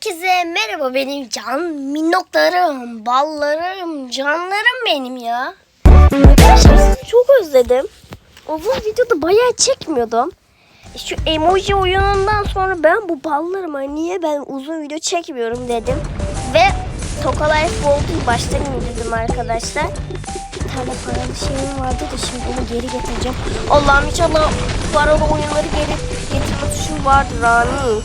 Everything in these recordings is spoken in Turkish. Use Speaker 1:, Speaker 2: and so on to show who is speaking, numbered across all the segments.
Speaker 1: Herkese merhaba benim can minnoklarım, ballarım, canlarım benim ya. Arkadaşlar çok özledim. Uzun videoda bayağı çekmiyordum. E, Şu emoji oyunundan sonra ben bu ballarıma niye ben uzun video çekmiyorum dedim. Ve Toka Life baştan indirdim arkadaşlar. Bir tane paralı şeyim vardı da şimdi onu geri getireceğim. Allah'ım inşallah paralı oyunları geri getirme tuşum vardır amin.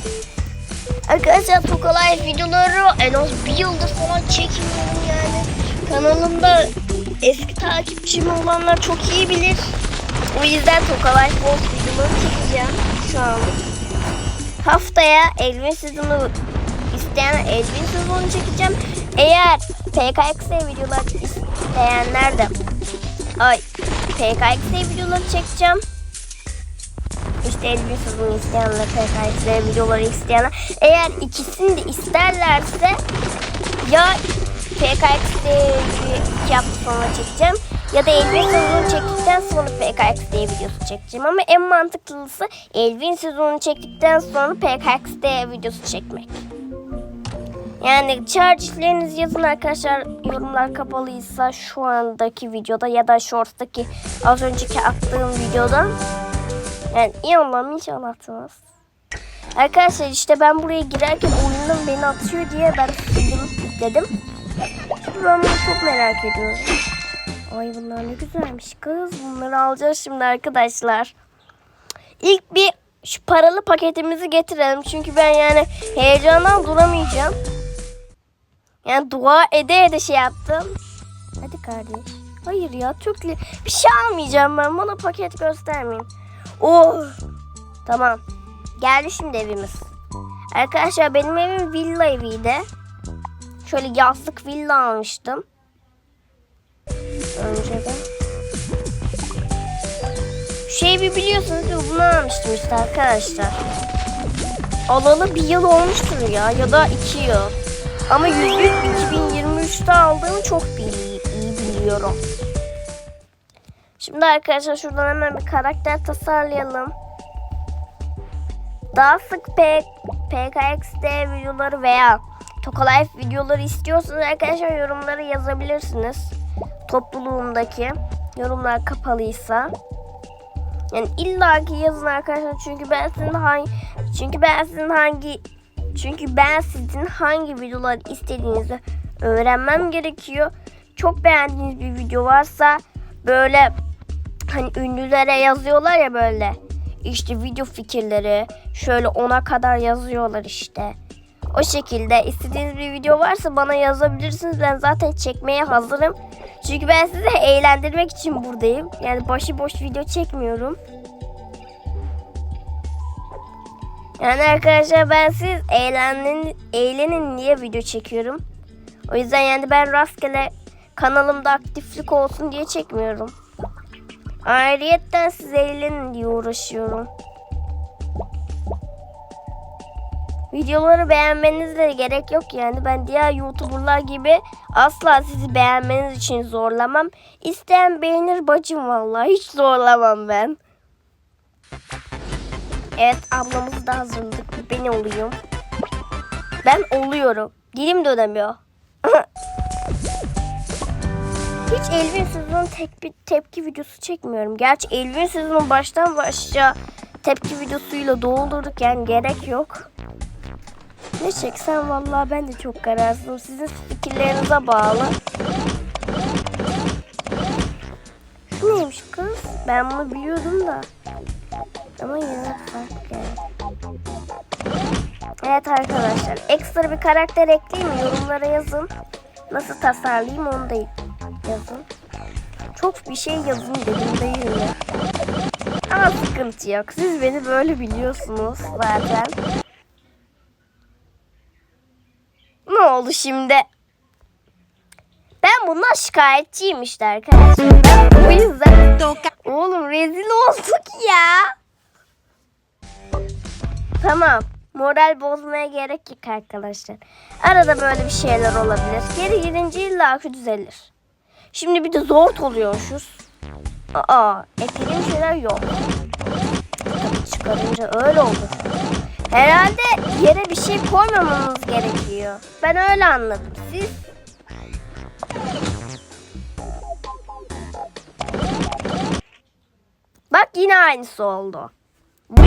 Speaker 1: Arkadaşlar Toka Life videoları en az bir yıldır falan çekmiyorum yani. Kanalımda eski takipçim olanlar çok iyi bilir. O yüzden Toka Life Gold videoları çekeceğim şu an. Haftaya Elvin sezonu isteyen Elvin sezonu çekeceğim. Eğer PKXD videolar isteyenler de ay PKXD videoları çekeceğim. İşte Elvin sezonu isteyenler, PKXD videoları isteyenler. Eğer ikisini de isterlerse ya PKXD'yi iki hafta sonra çekeceğim ya da Elvin sezonu çektikten sonra PKXD videosu çekeceğim. Ama en mantıklısı Elvin sezonu çektikten sonra PKXD videosu çekmek. Yani tercihlerinizi yazın arkadaşlar. Yorumlar kapalıysa şu andaki videoda ya da shorts'taki az önceki attığım videoda. Yani iyi Allah'ım inşallah atmaz. Arkadaşlar işte ben buraya girerken oyundan beni atıyor diye ben sildim dedim. Şimdi ben bunu çok merak ediyorum. Ay bunlar ne güzelmiş kız. Bunları alacağız şimdi arkadaşlar. İlk bir şu paralı paketimizi getirelim. Çünkü ben yani heyecandan duramayacağım. Yani dua ede ede şey yaptım. Hadi kardeş. Hayır ya Türkli. Bir şey almayacağım ben. Bana paket göstermeyin. Oh. Tamam. Geldi şimdi evimiz. Arkadaşlar benim evim villa eviydi. Şöyle yazlık villa almıştım. Önceden. Şey bir biliyorsunuz ki bunu almıştım işte arkadaşlar. Alalı bir yıl olmuştur ya ya da iki yıl. Ama yüzük 2023'te aldığımı çok iyi, iyi biliyorum. Şimdi arkadaşlar şuradan hemen bir karakter tasarlayalım. Daha sık P PKXD videoları veya Toka Life videoları istiyorsanız arkadaşlar yorumlara yazabilirsiniz. Topluluğumdaki yorumlar kapalıysa. Yani illaki yazın arkadaşlar çünkü ben sizin hangi çünkü ben sizin hangi çünkü ben sizin hangi videolar istediğinizi öğrenmem gerekiyor. Çok beğendiğiniz bir video varsa böyle hani ünlülere yazıyorlar ya böyle işte video fikirleri şöyle ona kadar yazıyorlar işte. O şekilde istediğiniz bir video varsa bana yazabilirsiniz. Ben zaten çekmeye hazırım. Çünkü ben sizi eğlendirmek için buradayım. Yani başıboş video çekmiyorum. Yani arkadaşlar ben siz eğlenin, eğlenin diye video çekiyorum. O yüzden yani ben rastgele kanalımda aktiflik olsun diye çekmiyorum. Ayrıyetten siz eğlenin diye uğraşıyorum. Videoları beğenmenizle gerek yok yani. Ben diğer YouTuber'lar gibi asla sizi beğenmeniz için zorlamam. İsteyen beğenir bacım vallahi. Hiç zorlamam ben. Evet ablamız da hazırladık. Ben oluyorum. Ben oluyorum. Dilim dönemiyor. Hiç Elvin sezonun tek bir tepki videosu çekmiyorum. Gerçi Elvin sezonun baştan başa tepki videosuyla doldurduk yani gerek yok. Ne çeksem vallahi ben de çok kararsızım. Sizin fikirlerinize bağlı. Şu neymiş kız? Ben bunu biliyordum da. Ama yine fark geldi. Evet arkadaşlar. Ekstra bir karakter ekleyeyim mi? Yorumlara yazın. Nasıl tasarlayayım onu da yazın. Çok bir şey yazın dedim değil mi? Ama sıkıntı yok. Siz beni böyle biliyorsunuz zaten. Ne oldu şimdi? Ben bundan şikayetçiyim işte arkadaşlar. Ben bu yüzden... Oğlum rezil olduk ya. Tamam. Moral bozmaya gerek yok arkadaşlar. Arada böyle bir şeyler olabilir. Geri gidince illa düzelir. Şimdi bir de zor oluyormuşuz. Aa, eklediğim şeyler yok. Çıkarınca öyle olur. Herhalde yere bir şey koymamamız gerekiyor. Ben öyle anladım. Siz Bak yine aynısı oldu. Bu.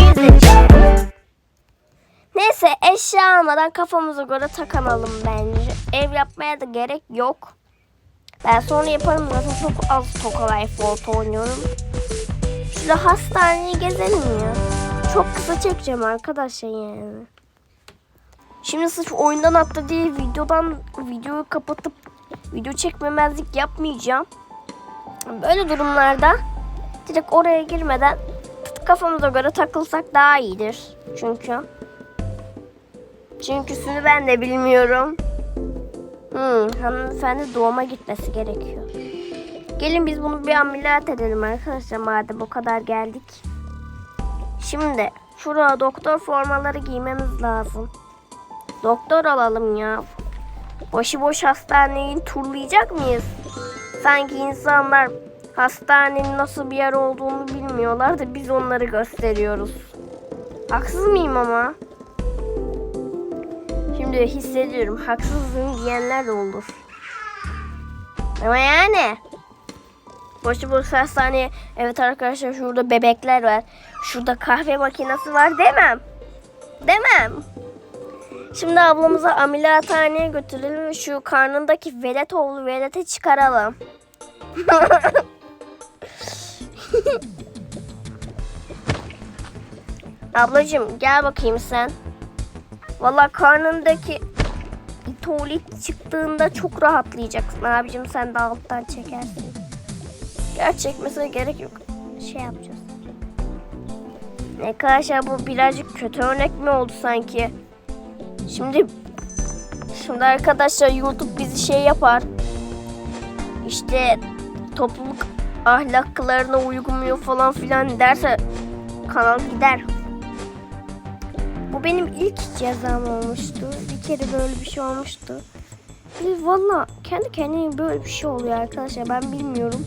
Speaker 1: Neyse eşya almadan kafamıza göre takanalım bence. Ev yapmaya da gerek yok. Ben sonra yaparım zaten çok az Toka Life World oynuyorum. Şurada hastaneyi gezelim ya. Çok kısa çekeceğim arkadaşlar yani. Şimdi sırf oyundan attı diye videodan videoyu kapatıp video çekmemezlik yapmayacağım. Böyle durumlarda direkt oraya girmeden kafamıza göre takılsak daha iyidir. Çünkü Çünküsünü ben de bilmiyorum. Hmm, hanımefendi doğuma gitmesi gerekiyor. Gelin biz bunu bir ameliyat edelim arkadaşlar madem o kadar geldik. Şimdi şuraya doktor formaları giymemiz lazım. Doktor alalım ya. Başıboş hastaneyi turlayacak mıyız? Sanki insanlar hastanenin nasıl bir yer olduğunu bilmiyorlar da biz onları gösteriyoruz. Haksız mıyım ama? Şimdi hissediyorum. Haksızlığım diyenler de olur. Ama yani. Boşu boş hastaneye. Evet arkadaşlar şurada bebekler var. Şurada kahve makinesi var demem. Demem. Şimdi ablamızı ameliyathaneye götürelim şu karnındaki velet oğlu velete çıkaralım. Ablacığım gel bakayım sen. Valla karnındaki tuvalet çıktığında çok rahatlayacaksın abicim sen de alttan çekersin. Gerçi çekmesine gerek yok. Şey yapacağız. Arkadaşlar bu birazcık kötü örnek mi oldu sanki? Şimdi şimdi arkadaşlar YouTube bizi şey yapar. İşte topluluk ahlaklarına uygunuyor falan filan derse kanal gider. Bu benim ilk cezam olmuştu. Bir kere böyle bir şey olmuştu. Bir Valla kendi kendine böyle bir şey oluyor arkadaşlar. Ben bilmiyorum.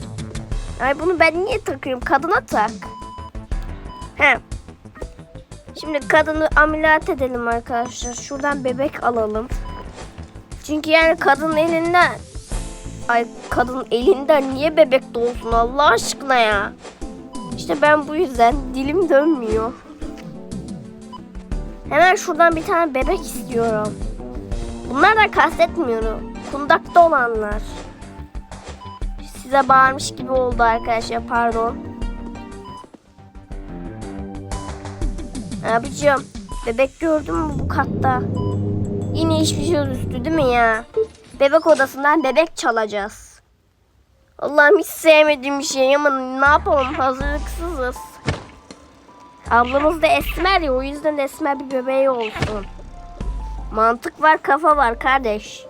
Speaker 1: Ay bunu ben niye takıyorum? Kadına tak. He. Şimdi kadını ameliyat edelim arkadaşlar. Şuradan bebek alalım. Çünkü yani kadın elinden Ay kadın elinden niye bebek doğsun Allah aşkına ya. İşte ben bu yüzden dilim dönmüyor. Hemen şuradan bir tane bebek istiyorum. Bunlardan kastetmiyorum. Kundakta olanlar. Size bağırmış gibi oldu arkadaşlar pardon. Abicim bebek gördün mü bu katta? Yine hiçbir şey üstü değil mi ya? Bebek odasından bebek çalacağız. Allah'ım hiç sevmediğim bir şey ama ne yapalım hazırlıksızız. Ablamız da esmer ya o yüzden esmer bir bebeği olsun. Mantık var kafa var kardeş.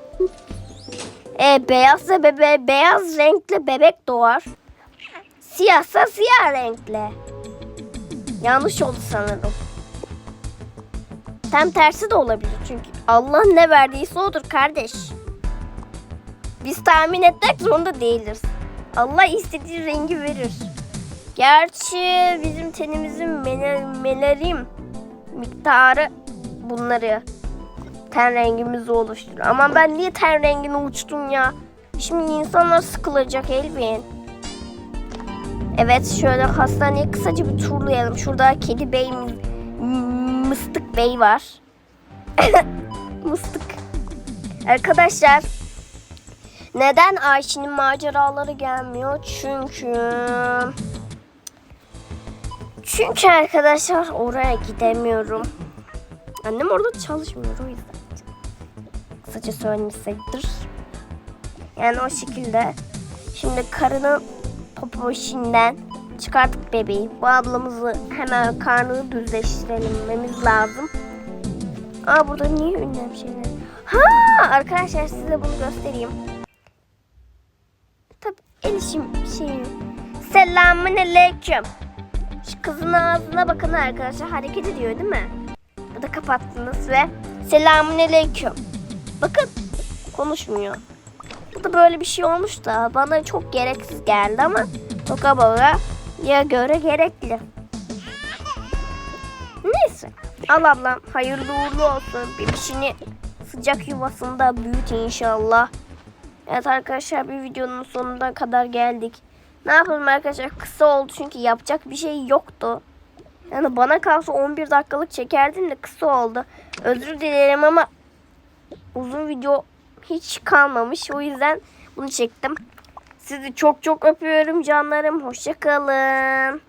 Speaker 1: E beyazsa bebe beyaz renkli bebek doğar. Siyahsa siyah renkli. Yanlış oldu sanırım. Tam tersi de olabilir çünkü Allah ne verdiyse odur kardeş. Biz tahmin etmek zorunda değiliz. Allah istediği rengi verir. Gerçi bizim tenimizin mel- melarim miktarı bunları ten rengimizi oluşturur. Ama ben niye ten rengini uçtum ya? Şimdi insanlar sıkılacak Elvin. Evet şöyle hastaneye kısaca bir turlayalım. Şurada Kedi Bey, Mıstık Bey var. Mıstık. Arkadaşlar neden Ayşe'nin maceraları gelmiyor? Çünkü... Çünkü arkadaşlar oraya gidemiyorum. Annem orada çalışmıyor o yüzden. Kısaca söylemişsektir. Yani o şekilde. Şimdi karının popoşinden çıkarttık bebeği. Bu ablamızı hemen karnını düzleştirelim lazım. Aa burada niye ünlem şeyler? Ha arkadaşlar size bunu göstereyim. Tabii el işim şeyi. Selamun aleyküm. Kızın ağzına bakın arkadaşlar hareket ediyor değil mi? Ya da kapattınız ve selamun aleyküm. Bakın konuşmuyor. Bu da böyle bir şey olmuş da bana çok gereksiz geldi ama Toka Baba ya göre gerekli. Neyse. Al ablam hayırlı uğurlu olsun. Bebişini sıcak yuvasında büyüt inşallah. Evet arkadaşlar bir videonun sonuna kadar geldik. Ne yapalım arkadaşlar kısa oldu çünkü yapacak bir şey yoktu. Yani bana kalsa 11 dakikalık çekerdim de kısa oldu. Özür dilerim ama uzun video hiç kalmamış. O yüzden bunu çektim. Sizi çok çok öpüyorum canlarım. Hoşçakalın.